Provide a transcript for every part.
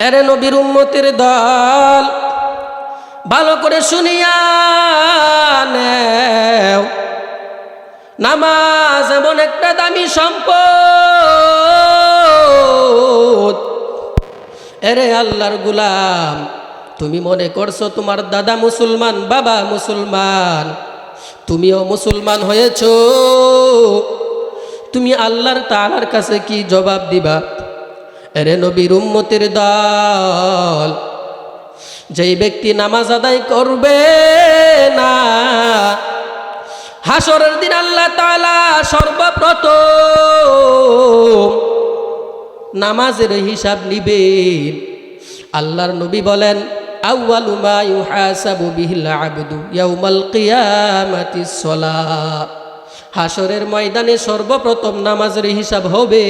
এরে নবীর উম্মতের দল, ভালো করে শুনিয়া নেও। নামাজ এমন একটা দামি সম্পদ। এরে আল্লাহর গুলাম, তুমি মনে করছ তোমার দাদা মুসলমান, বাবা মুসলমান? তুমিও মুসলমান হয়েছ। তুমি আল্লাহর তালার কাছে কি জবাব দিবা? এরে নবীর উম্মতের দল, যেই ব্যক্তি নামাজ আদায় করবে না, হাসরের দিন আল্লাহ তালা সর্বপ্রথম নামাজের হিসাব নিবেন আল্লাহর নবী বলেন, আউয়ালু মা ইউহাসাবু বিহিল আবদু ইয়াউমাল কিয়ামাতিস সালাহ হাসরের ময়দানে সর্বপ্রথম নামাজের হিসাব হবে।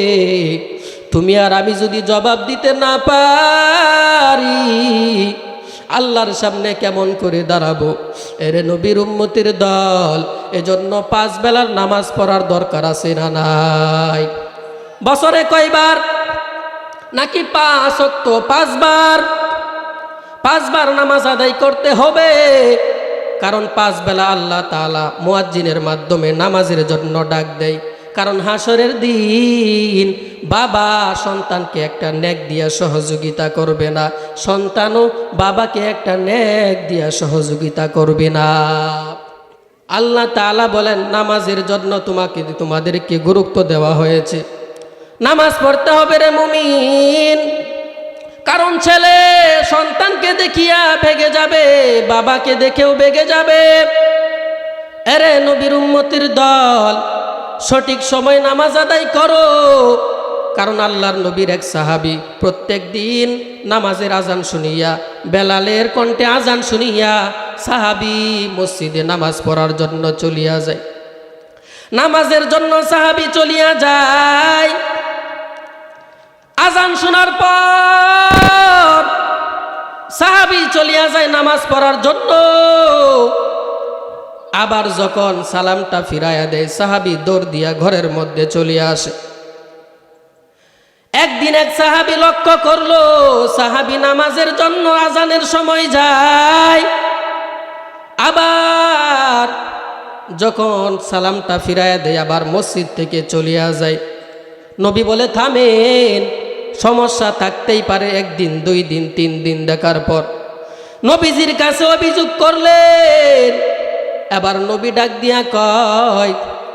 তুমি আর আমি যদি জবাব দিতে না পারি, আল্লাহর সামনে কেমন করে দাঁড়াবো? এরে নবীর উম্মতির দল, এজন্য পাঁচ বেলার নামাজ পড়ার দরকার আছে না নাই? বছরে কয়বার? নাকি পাঁচ অক্ত পাঁচবার? পাঁচবার নামাজ আদায় করতে হবে, কারণ পাঁচ বেলা আল্লাহ তালা মুয়াজ্জিনের মাধ্যমে নামাজের জন্য ডাক দেয়। কারণ হাসরের দিন বাবা সন্তানকে একটা নেক দিয়া সহযোগিতা করবে না, সন্তানও বাবাকে একটা নেক দিয়া সহযোগিতা করবে না। আল্লাহ তালা বলেন, নামাজের জন্য তোমাকে, তোমাদেরকে গুরুত্ব দেওয়া হয়েছে। নামাজ পড়তে হবে রে মুমিন। কারণ ছেলে সন্তানকে দেখিয়া ভেগে যাবে, বাবাকে দেখেও ভেগে যাবে। এরে নবীর উম্মতির দল সঠিক সময় নামাজ আদায় করো। কারণ আল্লাহর নবীর এক সাহাবি প্রত্যেক দিন নামাজের আজান শুনিয়া, বেলালের কণ্ঠে আজান শুনিয়া সাহাবি মসজিদে নামাজ পড়ার জন্য চলিয়া যায়। নামাজের জন্য সাহাবি চলিয়া যায়। আজান শোনার পর সাহাবি চলিয়া যায় নামাজ পড়ার জন্য। আবার যখন সালামটা ফিরাইয়া দেয়, সাহাবি দৌড় দিয়া ঘরের মধ্যে চলিয়া আসে। একদিন এক সাহাবি লক্ষ্য করল, সাহাবি নামাজের জন্য আজানের সময় যায়। আবার যখন সালামটা ফিরাইয়া দেয়, আবার মসজিদ থেকে চলিয়া যায়। নবী বলে, থামেন, সমস্যা থাকতেই পারে, একদিন, দুই দিন, তিন দিন দেখার পর। নবীজির কাছে অভিযোগ করলেন এবার নবী ডাক দিয়া কয়,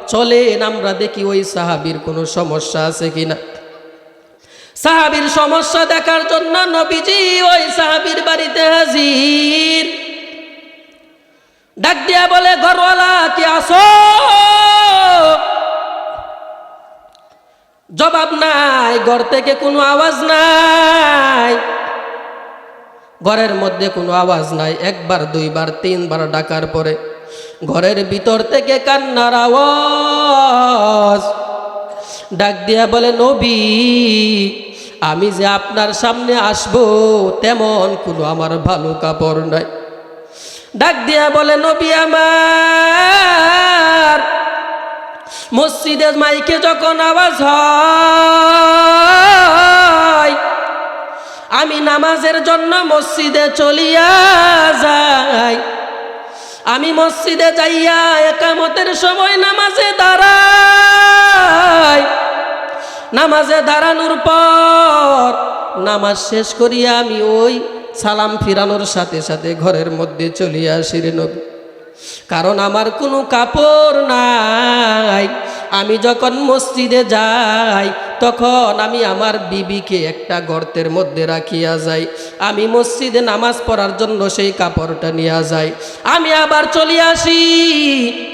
চলেন আমরা দেখি ওই সাহাবির কোনো সমস্যা আছে কিনা। সাহাবির সমস্যা দেখার জন্য নবীজি ওই সাহাবির বাড়িতে হাজির। ডাক দিয়া বলে, ঘরওয়ালা, কি আসো জবাব নাই, ঘর থেকে কোনো আওয়াজ নাই। ঘরের মধ্যে কোনো আওয়াজ নাই, একবার, দুইবার, তিনবার ডাকার পরে। ঘরের ভিতর থেকে কান্নার আওয়াজ। ডাক দিয়া বলে, নবী, আমি যে আপনার সামনে আসব, তেমন কোনো আমার ভালো কাপড় নাই। ডাক দিয়া বলে, নবী আমার মসজিদের মাইকে যখন আওয়াজ হয়, আমি নামাজের জন্য মসজিদে চলিয়া যাই। আমি মসজিদে যাইয়া একামতের সময় নামাজে দাঁড়াই। নামাজে দাঁড়ানোর পর নামাজ শেষ করিয়া আমি ওই সালাম ফিরানোর সাথে সাথে ঘরের মধ্যে চলিয়া আসি নবী। কারণ আমার কোনো কাপড় নাই। আমি যখন মসজিদে যাই, তখন আমি আমার বিবিকে একটা গর্তের মধ্যে রাখিয়া যাই। আমি মসজিদে নামাজ পড়ার জন্য সেই কাপড়টা নিয়ে যাই। আমি আবার চলে আসি,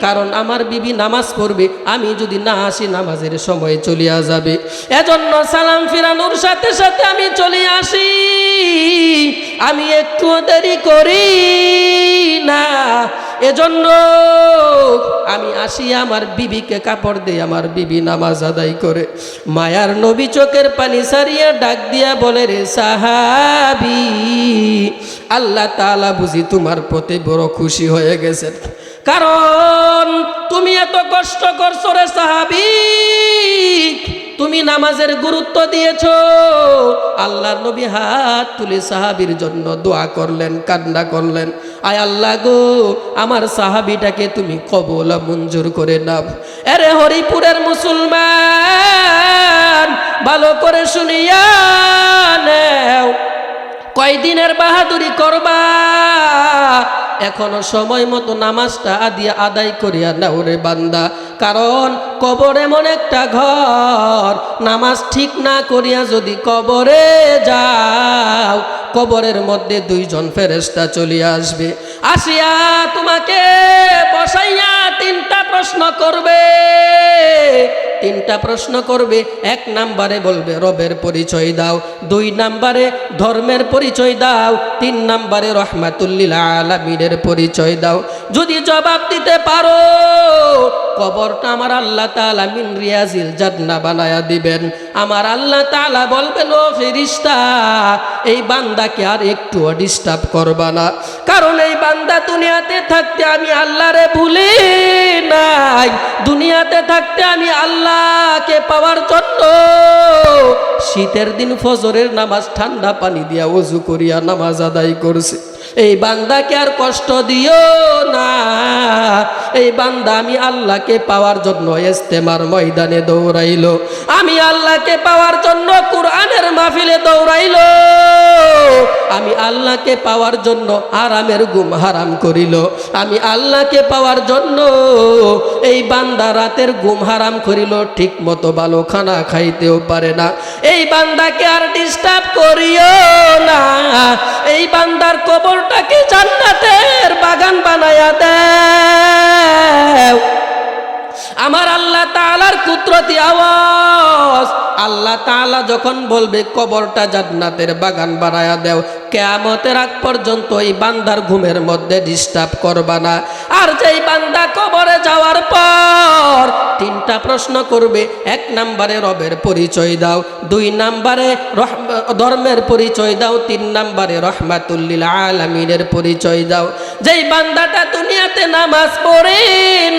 কারণ আমার বিবি নামাজ পড়বে। আমি যদি না আসি, নামাজের সময় চলিয়া যাবে। এজন্য সালাম ফিরানোর সাথে সাথে আমি চলে আসি। আমি একটু দেরি করি না। এজন্য আমি আসি আমার বিবিকে কাপড় দিয়ে, আমার বিবি নামাজ আদায় করে। মায়ার নবী চোখের পানি সারিয়া ডাক দিয়া বলে, রে সাহাবি, আল্লাহ তালা বুঝি তোমার প্রতি বড় খুশি হয়ে গেছেন। কারণ তুমি এত কষ্ট করছ রে সাহাবিক তুমি নামাজের গুরুত্ব দিয়েছ। আল্লাহর নবী হাত তুলে সাহাবির জন্য দোয়া করলেন, কান্না করলেন। আয় আল্লাহ গো, আমার সাহাবিটাকে তুমি কবল মঞ্জুর করে নাও। আরে হরিপুরের মুসলমান, ভালো করে শুনিয়া নেও। কয়দিনের বাহাদুরি করবা? এখনও সময় মতো নামাজটা আদিয়া আদায় করিয়া নাও রে বান্দা। কারণ কবর এমন একটা ঘর, নামাজ ঠিক না করিয়া যদি কবরে যাও, কবরের মধ্যে দুইজন ফেরেস্তা চলিয়া আসবে। আসিয়া তোমাকে বসাইয়া তিনটা প্রশ্ন করবে। তিনটা প্রশ্ন করবে, এক নাম্বারে বলবে, রবের পরিচয় দাও। দুই নাম্বারে ধর্মের পরিচয় দাও, তিন নাম্বারে রহমাতুল্লিল আলমিনের পরিচয় দাও। যদি জবাব দিতে পারো কবরটা আমার আল্লাহ তালা মিন রিয়াজিল জান্না বানায়া দিবেন। আমার আল্লাহ তালা বলবেন, ও ফেরিস্তা এই বান্দাকে আর একটু ডিস্টার্ব করবা না। কারণ এই বান্দা দুনিয়াতে থাকতে আমি আল্লাহরে ভুলি নাই। দুনিয়াতে থাকতে আমি আল্লাহকে পাওয়ার জন্য শীতের দিন ফজরের নামাজ ঠান্ডা পানি দিয়া উজু করিয়া নামাজ আদায় করছে। এই বান্দাকে আর কষ্ট দিও না। এই বান্দা আমি আল্লাহকে পাওয়ার জন্য ইস্তেমার ময়দানে দৌড়াইলো। আমি আল্লাহকে পাওয়ার জন্য কোরআনের মাহফিলে দৌড়াইলো। আমি আল্লাহকে পাওয়ার জন্য আরামের গুম হারাম করিল। আমি আল্লাহকে পাওয়ার জন্য এই বান্দা রাতের গুম হারাম করিল ঠিক মতো ভালো খানা খাইতেও পারে না। এই বান্দাকে আর ডিস্টার্ব করিও না। এই বান্দার কবরটাকে জান্নাতের বাগান বানায়া দেও আমার আল্লাহ তালার কুদরতি আওয়াজ। আল্লাহ তাআলা যখন বলবে, কবরটা জান্নাতের বাগান বানায়া দেও, কেয়ামতের আগ পর্যন্ত এই বান্দার ঘুমের মধ্যে ডিস্টার্ব করবা না। আর যেই বান্দা কবরে যাওয়ার পর তিনটা প্রশ্ন করবে, এক নাম্বারে রবের পরিচয় দাও, দুই নাম্বারে ধর্মের পরিচয় দাও, তিন নাম্বারে রহমাতুল্লিল আলমিনের পরিচয় দাও। যেই বান্দাটা দুনিয়াতে নামাজ পড়ে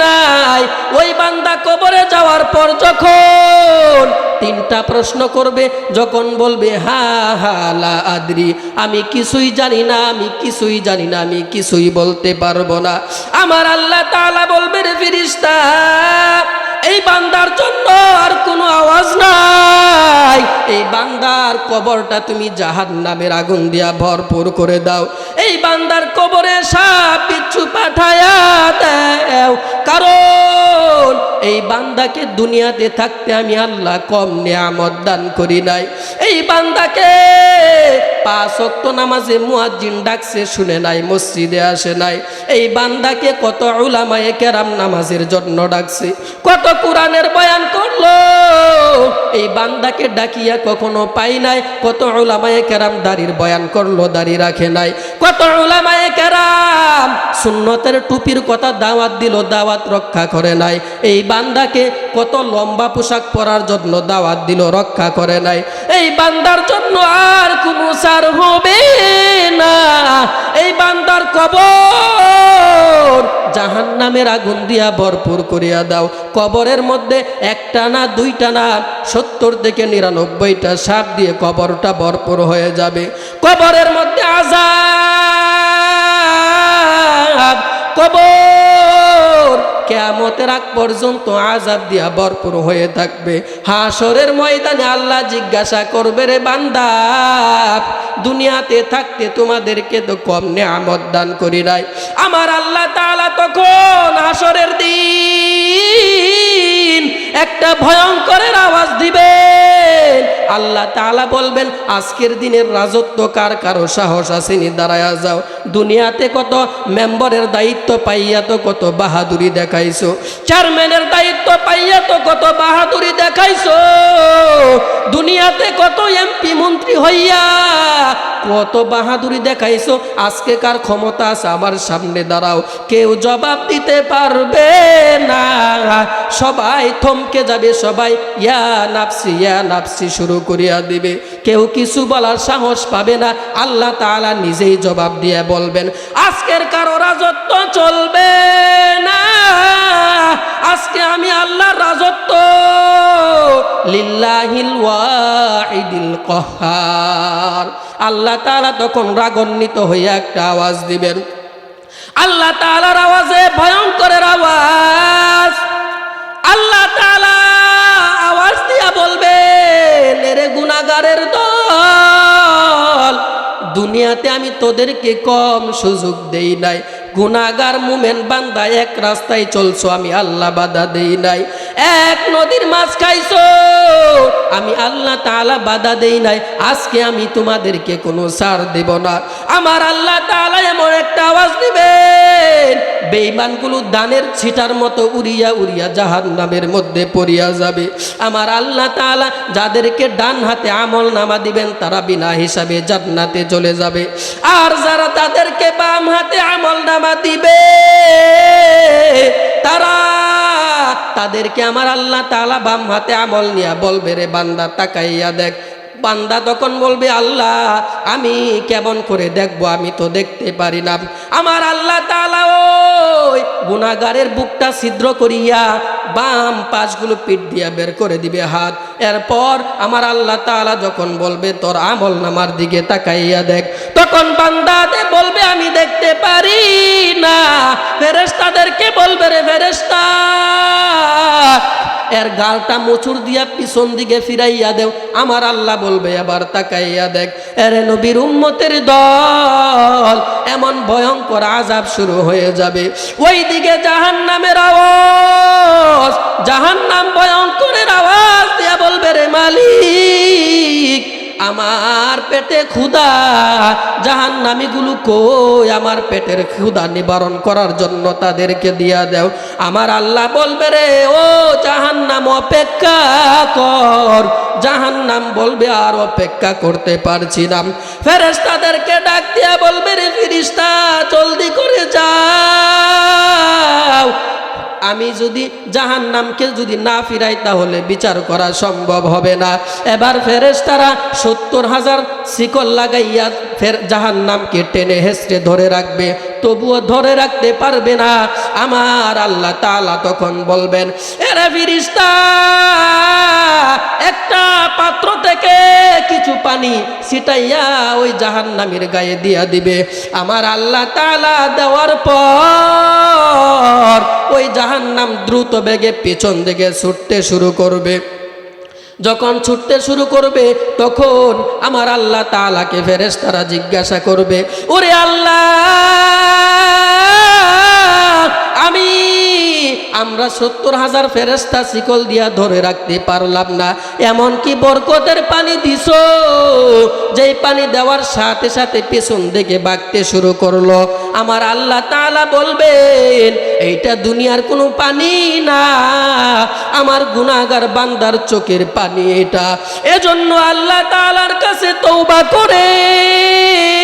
নাই, ওই বান্দা কবরে যাওয়ার পর যখন তিনটা প্রশ্ন করবে, যখন বলবে, হা হা, লা আদ্রি, আমি কিছুই জানি না, আমি কিছুই জানি না, আমি কিছুই বলতে পারব না। আমার আল্লাহ তাআলা বলবে রে ফিরিস্তা এই বান্দার জন্য আর কোনো আওয়াজ নাই। এই বান্দার কবরটা তুমি জাহান নামের আগুন দিয়া ভরপুর করে দাও। এই বান্দার কবরে সাপ বিচ্ছু পাঠায়া দেও। কারণ এই বান্দাকে দুনিয়াতে থাকতে আমি আল্লাহ কম নিয়ামত দান করি নাই। এই বান্দাকে পাঁচ অক্ত নামাজে মুয়াজ্জিন ডাকছে, শুনে নাই, মসজিদে আসে নাই। এই বান্দাকে কত উলামায়ে কেরাম নামাজের জন্য ডাকছে। কত কোরআনের বয়ান করল। এই বান্দাকে ডাকিয়া কখনো পাই নাই। কত উলামায়ে কেরাম দাড়ির বয়ান করল রাখে নাই। কত উলামায়ে কেরাম সুন্নতের টুপির কথা দাওয়াত দিল, দাওয়াত রক্ষা করে নাই। এই বান্দাকে কত লম্বা পোশাক পরার জন্য দাওয়াত দিল, রক্ষা করে নাই। এই বান্দার জন্য আর কোনো সার হবে না। এই বান্দার কবর জাহান নামের আগুন দিয়া ভরপুর করিয়া দাও। কবরের মধ্যে একটা না দুইটা না সত্তর থেকে নিরানব্বইটা সাপ দিয়ে কবরটা ভরপুর হয়ে যাবে। কবরের মধ্যে কেয়ামতের আগ পর্যন্ত আজাব দিয়া ভরপুর হয়ে থাকবে। হাসরের ময়দানে আল্লাহ জিজ্ঞাসা করবে, রে বান্দা, দুনিয়াতে থাকতে তোমাদেরকে তো কম নেয়ামত দান করি নাই। আমার আল্লাহ তাআলা তখন হাসরের দিন একটা ভয়ঙ্করের আওয়াজ দিবে আল্লাহ তাআলা বলবেন, আজকের দিনের রাজত্ব কার কারও সাহস আসেনি দাঁড়ায়া যাও। দুনিয়াতে কত মেম্বারের দায়িত্ব পাইয়া তো কত বাহাদুরি দেখাইছো। চেয়ারম্যানের দায়িত্ব পাইয়া তো কত বাহাদুরি দেখাইছো। দুনিয়াতে কত এমপি মন্ত্রী হইয়া কত বাহাদুরি দেখাইছো। আজকে কার ক্ষমতা আছে আমার সামনে দাঁড়াও। কেউ জবাব দিতে পারবে না। সবাই থমকে যাবে, সবাই ইয়া নাপসি ইয়া নাপসি শুরু করিয়া দিবে। কেউ কিছু বলার সাহস পাবে না। আল্লাহ তাআলা নিজেই জবাব দিয়ে বলবেন আজকের কারও রাজত্ব চলবে না। আজকে আমি আল্লাহর রাজত্ব। লিল্লাহিল ওয়াহিদিল কহার। আল্লাহ তাআলা তখন রাগান্বিত হয়ে একটা আওয়াজ দিবেন। আল্লাহ তাআলার আওয়াজে ভয়ঙ্করের আওয়াজ। আল্লাহ তাআলা আওয়াজ দিয়া বলবেন, এরে গুনাহগারের দল দুনিয়াতে আমি তোদেরকে কম সুযোগ দেই নাই। গুনাগার মুমেন বান্দা এক রাস্তায় চলছো, আমি আল্লাহ বাধা দেই নাই। এক নদীর মাছ খাইছো, আমি আল্লাহ তাআলা বাধা দেই নাই। আজকে আমি তোমাদেরকে কোনো সার দেব না। আমার আল্লাহ তাআলা এমন একটা আওয়াজ দিবেন, বেঈমানগুলো দানের ছিটার মতো উড়িয়া উড়িয়া জাহান্নামের মধ্যে পড়িয়া যাবে। আমার আল্লাহ তাআলা যাদেরকে ডান হাতে আমল নামা দিবেন, তারা বিনা হিসাবে জান্নাতে চলে যাবে। আর যারা তাদেরকে বাম হাতে আমল নামা দিবে। তারা তাদেরকে আমার আল্লাহ তালা বাম হাতে আমল নিয়া বলবে, রে বান্দা, তাকাইয়া দেখ বান্দা তখন বলবে, আল্লাহ, আমি কেমন করে দেখব? আমি তো দেখতে পারি না। আমার আল্লাহ ওই গুনাগারের বুকটা ছিদ্র করিয়া বাম পাশগুলো পিঠ দিয়া বের করে দিবে হাত। এরপর আমার আল্লাহ তাআলা যখন বলবে, তোর আমল নামার দিকে তাকাইয়া দেখ। তখন বান্দাতে বলবে, আমি দেখতে পারি না। ফেরেশতাদেরকে বলবে, রে ফেরেশতা এর গালটা মোচুর দিয়া পিছন দিকে ফিরাইয়া দেও। আমার আল্লাহ বলবে আবার তাকাইয়া দেখ, এর নবীর উম্মতের দল, এমন ভয়ঙ্কর আজাব শুরু হয়ে যাবে। ওই দিকে জাহান নামের আওয়াজ জাহান নাম ভয়ঙ্করের আওয়াজ দিয়া বলবে, রে মালিক আমার পেটে ক্ষুধা জাহান নামিগুলো কই আমার পেটের ক্ষুধা নিবারণ করার জন্য তাদেরকে দিয়া দেও। আমার আল্লাহ বলবে রে, ও জাহান নাম অপেক্ষা কর। জাহান নাম বলবে, আর অপেক্ষা করতে পারছি না। ফেরেস্তাদেরকে ডাক দিয়া বলবে রে ফিরিস্তা জলদি করে যাও। আমি যদি জাহান নামকে যদি না ফিরাই, তাহলে বিচার করা সম্ভব হবে না। এবার ফেরেস তারা সত্তর হাজার শিকল লাগাইয়া ফের জাহান নামকে টেনে হেসড়ে ধরে রাখবে। তবুও ধরে রাখতে পারবে না। আমার আল্লাহ তালা তখন বলবেন, এরা ফিরিস্তা, একটা পাত্র থেকে কিছু পানি ছিটাইয়া ওই জাহান নামের গায়ে দিয়া দিবে। আমার আল্লাহ তালা দেওয়ার পর ওই জাহান নাম দ্রুত বেগে পেছন দিকে ছুটতে শুরু করবে। যখন ছুটতে শুরু করবে তখন আমার আল্লাহ তালাকে ফেরেশতারা জিজ্ঞাসা করবে ওরে আল্লাহ! আমরা সত্তর হাজার ফেরেস্তা শিকল দিয়া ধরে রাখতে পারলাম না। এমন কি বরকতের পানি দিস যেই পানি দেওয়ার সাথে সাথে পেছন দিকে বাঁকতে শুরু করল। আমার আল্লাহ তালা বলবেন, এইটা দুনিয়ার কোনো পানি না। আমার গুনাগার বান্দার চোখের পানি এটা। এজন্য আল্লাহ তালার কাছে তৌবা করেন।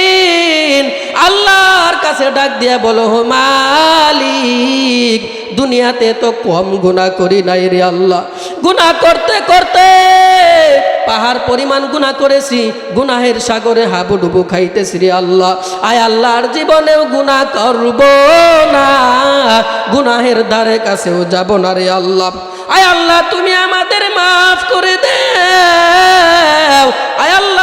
আল্লাহর কাছে ডাক দিয়া বলো মালিক দুনিয়াতে তো কম গুণা করি নাই রে আল্লাহ। গুণা করতে করতে পাহাড় পরিমাণ গুণা করেছি, গুনাহের সাগরে হাবুডুবু খাইতেছি রে আল্লাহ। আয় আল্লাহর জীবনেও গুণা করব না, গুনাহের ধারে কাছেও যাব না রে আল্লাহ। আয় আল্লাহ, তুমি আমাদের মাফ করে দেও। আয় আল্লাহ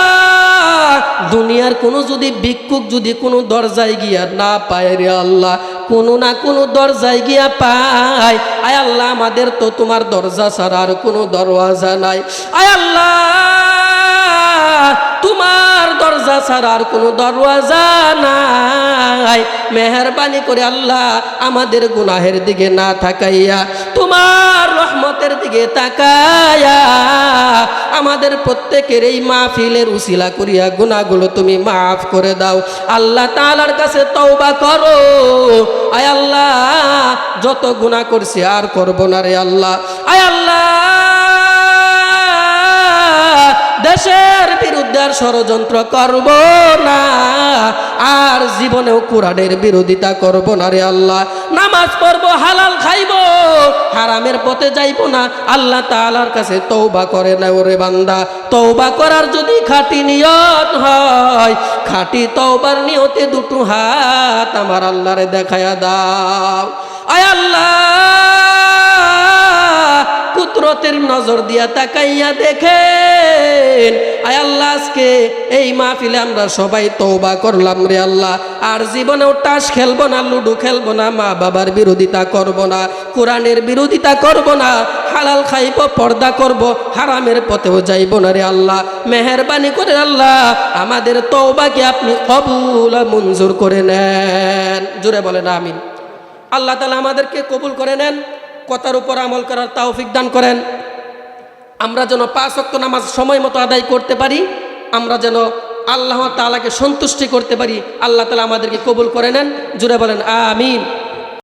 দুনিয়ার কোনো যদি ভিক্ষুক যদি কোনো দরজায় গিয়া না পায় রে আল্লাহ, কোনো না কোনো দরজায় গিয়া পায়। আয় আল্লাহ, আমাদের তো তোমার দরজা ছাড়া আর কোনো দরওয়াজা নাই। আয় আল্লাহ, তোমার দরজা ছাড়া আর কোনো দরওয়াজা নাই। মেহরবানি করে আল্লাহ, আমাদের গুনাহের দিকে না থাকাইয়া তোমার রহমতের দিকে তাকায়া আমাদের প্রত্যেকের এই মাহফিলের উসিলা করিয়া গুনাহগুলো তুমি মাফ করে দাও। আল্লাহ তালার কাছে তওবা করো। আয় আল্লাহ, যত গুনাহ করছি আর করব না রে আল্লাহ। আয় আল্লাহ, দেশের বিরুদ্ধে আর ষড়যন্ত্র করব না। আর জীবনেও কোরআনের বিরোধিতা করব না রে আল্লাহ। নামাজ পড়ব, হালাল খাইব হারামের পথে যাইব না, আল্লাহ তালার কাছে তৌবা করে না ওরে বান্দা। তৌবা করার যদি খাটি নিয়ত হয়, খাটি তৌবার নিয়তে দুটো হাত আমার আল্লাহরে দেখায় দাও। আয় আল্লাহ! কুদরতের নজর দিয়া তাকাইয়া দেখেন, আয় আল্লাহ, আজকে এই মাহফিলে আমরা সবাই তৌবা করলাম রে আল্লাহ। আর জীবনেও টাস খেলব না, লুডু খেলব না মা বাবার বিরোধিতা করব না, কোরআনের বিরোধিতা করব না, হালাল খাইব, পর্দা করব, হারামের পথেও যাইব না রে আল্লাহ। মেহরবানি করে আল্লাহ, আমাদের তৌবাকে আপনি কবুল মঞ্জুর করে নেন। জুড়ে বলেন, আমিন। আল্লাহ তালা আমাদেরকে কবুল করে নেন। কথার উপর আমল করার তাওফিক দান করেন। আমরা যেন পাঁচ অক্ত নামাজ সময় মতো আদায় করতে পারি, আমরা যেন আল্লাহ তালাকে সন্তুষ্টি করতে পারি, আল্লাহ তালা আমাদেরকে কবুল করে নেন। জুড়ে বলেন, আমিন।